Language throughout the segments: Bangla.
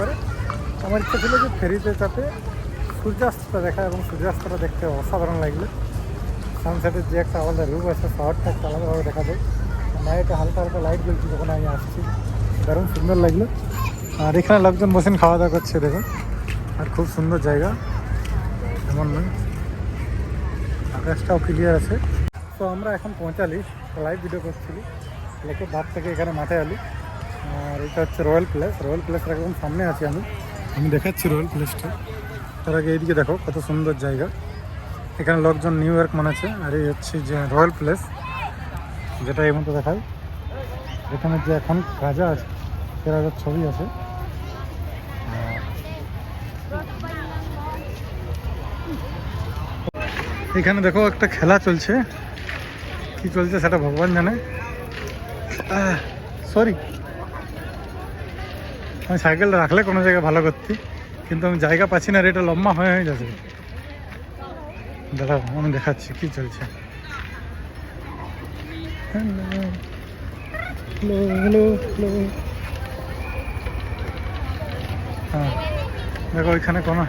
করে। আমার ইচ্ছা ছিল যে ফেরিতে চাপে সূর্যাস্তটা দেখা এবং সূর্যাস্তটা দেখতে অসাধারণ লাগল। সানসেটের যে একটা আলাদা রূপ আছে, শহরটা একটা আলাদাভাবে দেখা যায়। নাইটে হালকা হালকা লাইট জ্বলছে যখন আমি আসছি। দারুণ সুন্দর লাগল। আর এখানে লোকজন বসেন, খাওয়া দাওয়া করছে, দেখুন। আর খুব সুন্দর জায়গা। এমন নয়। আকাশটাও ক্লিয়ার আছে। তো আমরা এখন পৌঁছালি। লাইভ ভিডিও করছিলি। লেকের ধার থেকে এখানে মাঠে আলি আর এটা হচ্ছে রয়্যাল প্লেস রয়্যাল প্লেসের একদম সামনে আছি আমি আমি দেখাচ্ছি রয়্যাল প্লেসটা তার আগে এইদিকে দেখো, কত সুন্দর জায়গা। এখানে লোকজন নিউ ইয়র্ক মানাচ্ছে, আর এই হচ্ছে যে রয়্যাল প্লেস যেটা এই মতো দেখায় এখানে যে এখন রাজা আছে, সে রাজার ছবি আছে। এখানে দেখো একটা খেলা চলছে। কি চলছে সেটা ভগবান জানে। সরি আমি সাইকেলটা রাখলে কোনো জায়গায় ভালো করতে, কিন্তু আমি জায়গা পাচ্ছি না আর এটা লম্বা হয়ে হয়ে যাচ্ছে। দাঁড়াও, আমি দেখাচ্ছি কি চলছে। হ্যাঁ দেখো ওইখানে কোনো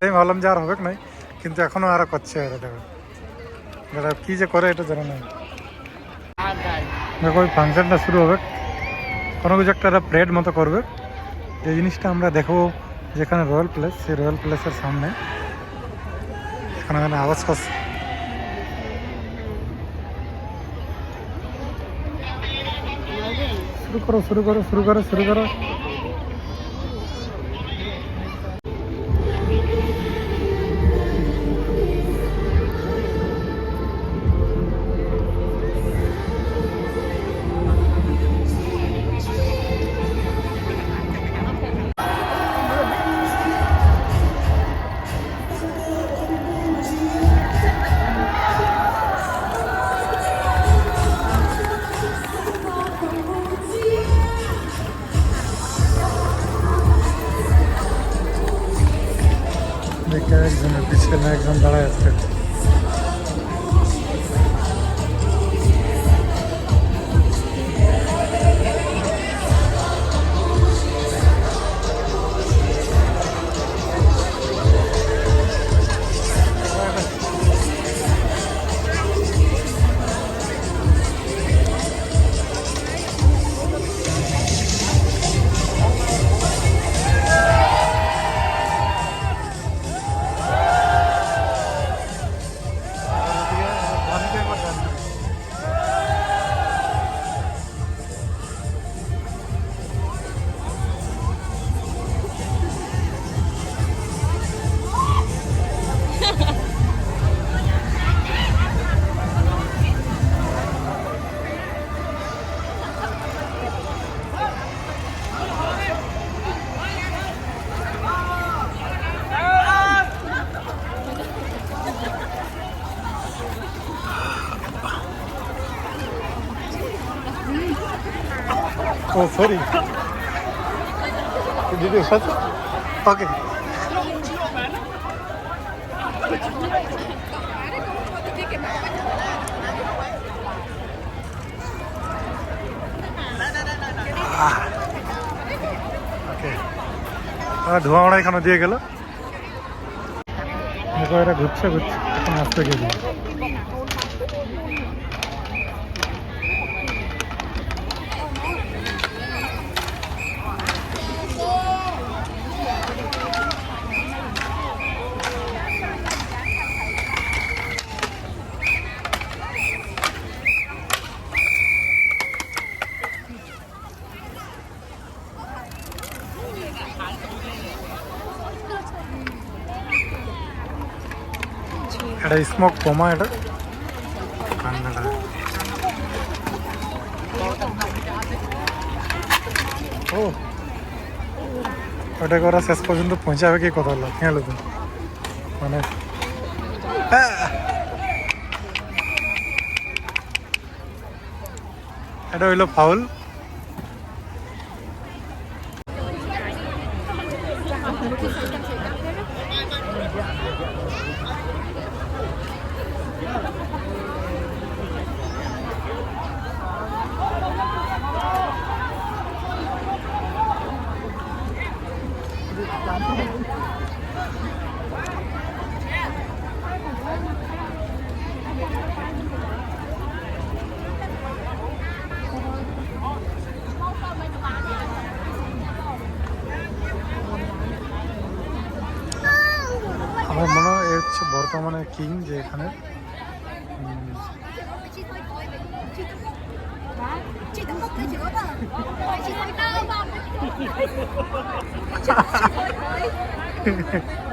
আমি ভাবলাম যে আর হবে নাই, কিন্তু এখনও আর করছে আর দেখো। দাদা কি যে করে এটা জানা নাই। দেখো, ওই ফাংশনটা শুরু হবে। কোনো কিছু একটা প্রেড মতো করবে। যে জিনিসটা আমরা দেখব যেখানে রয়্যাল প্লেস সেই রয়্যাল প্লেসের সামনে। এখানে এখানে আওয়াজ করছে। শুরু করো শুরু করো শুরু করো শুরু করো। সরি দিদি সাথে ওকে ধোঁয়া ওড়া এখানে দিয়ে গেল। ঘুরছে ঘুরছে। এখন আসতে গেছে এটা স্মোক কমা এটা কান্নাটা ও ওটা করা শেষ পর্যন্ত পৌঁছাবে কি কথা হলো খেয়াল তো মানে আহ! এটা হইল ফাউল বর্তমানে কিং যে এখানে।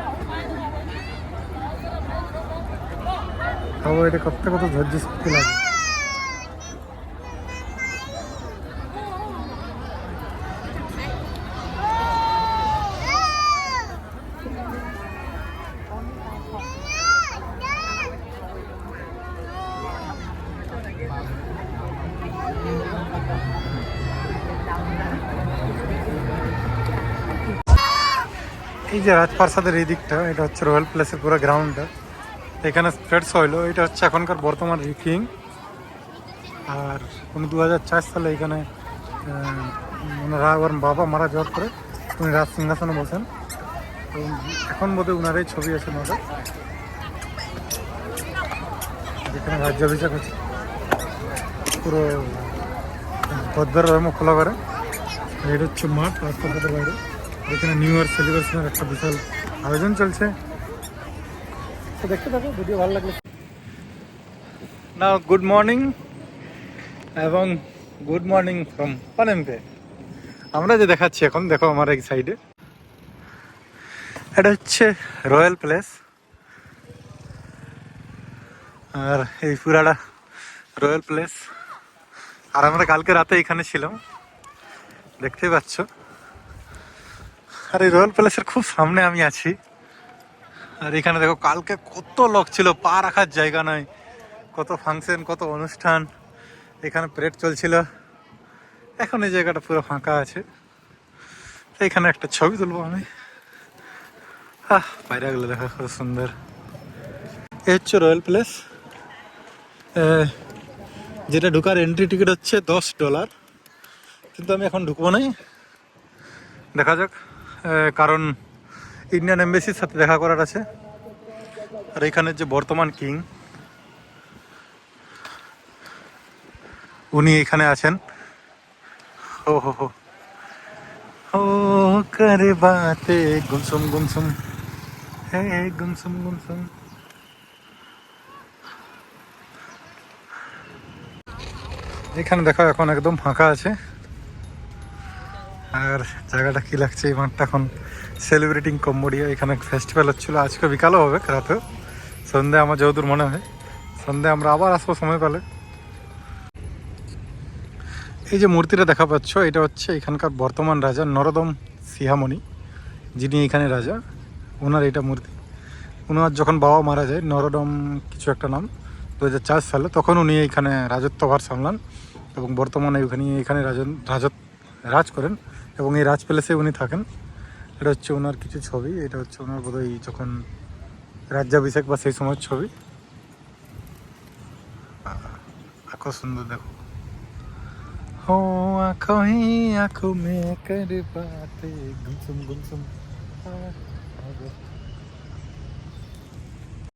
তবে এটা করতে কত ধৈর্য শক্তি লাগে। এই যে রাজপ্রাসাদের এই দিকটা, এটা হচ্ছে রয়্যাল প্লেসের পুরো গ্রাউন্ডটা এখানে স্প্রেডস হইল এটা হচ্ছে এখনকার বর্তমান কিং আর উনি দু হাজার চার সালে এখানে ওনারা বাবা মারা যাওয়ার পরে উনি রাজ সিংহাসনে বসেন। এখন বোধহয় ওনারই ছবি আছে মাঝে যেখানে রাজ্যাভিষেক হচ্ছে। পুরো পদ্মার রয়ম খোলা করে। এটা হচ্ছে মাঠ রাস্তাঘাটের বাইরে। এখানে নিউ ইয়ার সেলিব্রেশনের একটা বিশাল আয়োজন চলছে। তো দেখতে থাকো ভিডিও ভালো লাগলে। না গুড মর্নিং এবং গুড মর্নিং ফ্রম পানেমকে আমরা যে দেখাচ্ছি এখন দেখো আমার এই সাইডে এটা হচ্ছে রয়্যাল প্লেস আর এই পুরাটা রয়্যাল প্লেস আর আমরা কালকে রাতে এখানে ছিলাম। দেখতেই পাচ্ছ। আর এই রয়্যাল প্যালেসের খুব সামনে আমি আছি। আর এখানে দেখো, কালকে কত লোক ছিল, পা রাখার জায়গা নয়। কত ফাংশন কত অনুষ্ঠান। এখানে প্রেড চলছিল। এখন এই জায়গাটা পুরো ফাঁকা আছে। তো এখানে একটা ছবি তুলবো আমি। আহ বাইরেগুলো দেখো, খুব সুন্দর। এই হচ্ছে রয়্যাল প্লেস যেটা ঢুকার এন্ট্রি টিকিট হচ্ছে দশ ডলার কিন্তু আমি এখন ঢুকবো নাই। দেখা যাক। কারণ ইন্ডিয়ান এম্বাসির সাথে দেখা করার আছে। আর এখানের যে বর্তমান কিং, উনি এখানে আছেন। ও, হো হো। করে বাতে গুমসুম গুমসুম। হে, গুমসুম গুমসুম। এখানে দেখো, এখন একদম ফাঁকা আছে। আর জায়গাটা কি লাগছে? এই মাঠটা এখন সেলিব্রেটিং কম্বোডিয়া এখানে ফেস্টিভ্যাল হচ্ছিল। আজকে বিকালও হবে রাতেও সন্ধে আমার যতদূর মনে হয়। সন্ধে আমরা আবার আসব সময় পেলে। এই যে মূর্তিটা দেখা পাচ্ছ, এটা হচ্ছে এখানকার বর্তমান রাজা নরদম সিহামণি, যিনি এখানে রাজা। ওনার এটা মূর্তি। ওনার যখন বাবা মারা যায়, নরদম কিছু একটা নাম দু হাজার চার সালে, তখন উনি এখানে রাজত্বভার সামলান এবং বর্তমানে ওখানে এখানে রাজন রাজত রাজ করেন এবং এই রাজ প্যালেসে উনি থাকেন। এটা হচ্ছে ওনার কিছু ছবি, এটা হচ্ছে ওনার বোধহয় যখন রাজ্যাভিষেক বা সেই সময়ের ছবি। আঁকো সুন্দর দেখো। হো আঁখো হি আঁখো মে কর পাতে গুমসুম